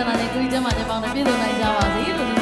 ချမ်းသာနဲ့ကိုကြီးကျမ်းမာခြင်းပေါင်းနဲ့ပြည့်စုံနိုင်ကြပါစေလို့